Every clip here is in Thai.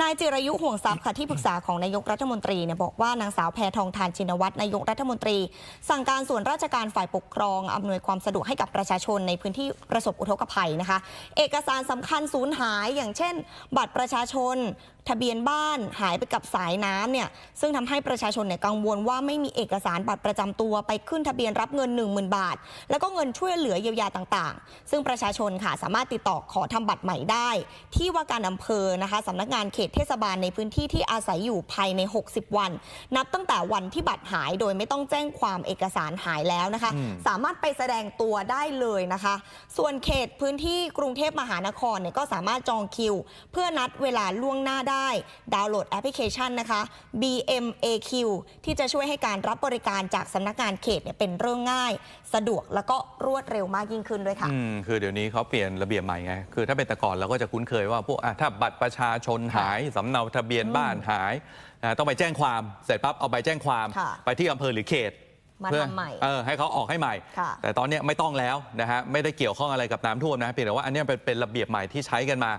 นายจิรายุห่วงทรัพย์ค่ะที่ปรึกษาของนายกรัฐมนตรีเนี่ยบอกว่านางสาวแพทองทานชินวัตรนายกรัฐมนตรี สั่งการส่วนราชการฝ่ายปกครองอำนวยความสะดวกให้กับประชาชนในพื้นที่ประสบอุทกภัยนะคะ เอกสารสำคัญสูญหาย อย่างเช่น บัตรประชาชน ทะเบียนบ้านหายไปกับสายน้ำเนี่ยซึ่งทำให้ประชาชนเนี่ยกังวลว่าไม่มีเอกสารบัตรประจำตัวไปขึ้นทะเบียนรับเงิน 10,000 บาท แล้วก็เงินช่วยเหลือเยียวยาต่างๆ ซึ่งประชาชนค่ะสามารถติดต่อขอทำบัตรใหม่ได้ ที่ว่าการอำเภอนะคะสำนักงานเขตเทศบาลในพื้นที่ที่อาศัยอยู่ภายใน 60 วัน นับตั้งแต่วันที่บัตรหายโดยไม่ต้องแจ้งความเอกสารหายแล้วนะคะอืมสามารถไปแสดงตัวได้เลยนะคะ ส่วนเขตพื้นที่กรุงเทพมหานครเนี่ยก็สามารถจองคิว เพื่อนัดเวลาล่วงหน้าได้ดาวน์โหลดแอปพลิเคชันนะคะ BMAQ ที่จะช่วยให้การรับบริการจากสำนักงานเขตเนี่ยเป็นเรื่องง่าย สะดวกแล้วก็รวดเร็วมากยิ่งขึ้นด้วยค่ะอืมคือเดี๋ยวนี้เขาเปลี่ยนระเบียบใหม่ไงคือถ้าเป็นแต่ก่อนเราก็จะคุ้นเคยว่าพวกอะถ้าบัตรประชาชนหายสำเนาทะเบียนบ้านหายนะต้องไปแจ้งความเสร็จปั๊บเอาไปแจ้งความค่ะ ไปที่อำเภอหรือเขต มาเพื่อทำใหม่ เออให้เขาออกให้ใหม่ ค่ะแต่ตอนเนี้ยไม่ต้องแล้วนะฮะไม่ได้เกี่ยวข้องอะไรกับน้ำท่วมนะเพียงแต่ว่าอันเนี้ยเป็นเป็นระเบียบใหม่ที่ใช้กันมา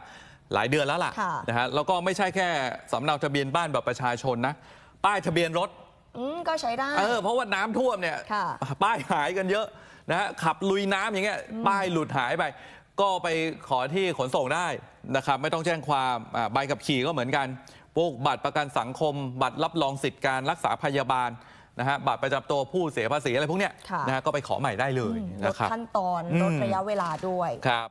หลายเดือนแล้วล่ะค่ะ นะฮะแล้วก็ไม่ใช่แค่สำเนาทะเบียนบ้านแบบประชาชนนะป้ายทะเบียนรถ อืมก็ใช้ได้ เออเพราะว่าน้ำท่วมเนี่ยค่ะ ป้ายหายกันเยอะนะฮะขับลุยน้ำอย่างเงี้ยป้ายหลุดหายไป ก็ไปขอที่ขนส่งได้นะครับไม่ต้องแจ้งความอ่าใบขับขี่ก็เหมือนกันพวกบัตรประกันสังคม บัตรรับรองสิทธิ์การรักษาพยาบาลนะฮะบัตรประจำตัวผู้เสียภาษีอะไรพวกเนี้ยค่ะ นะฮะก็ไปขอใหม่ได้เลยลดนะครับขั้นตอนอืมลดระยะเวลาด้วย ครับ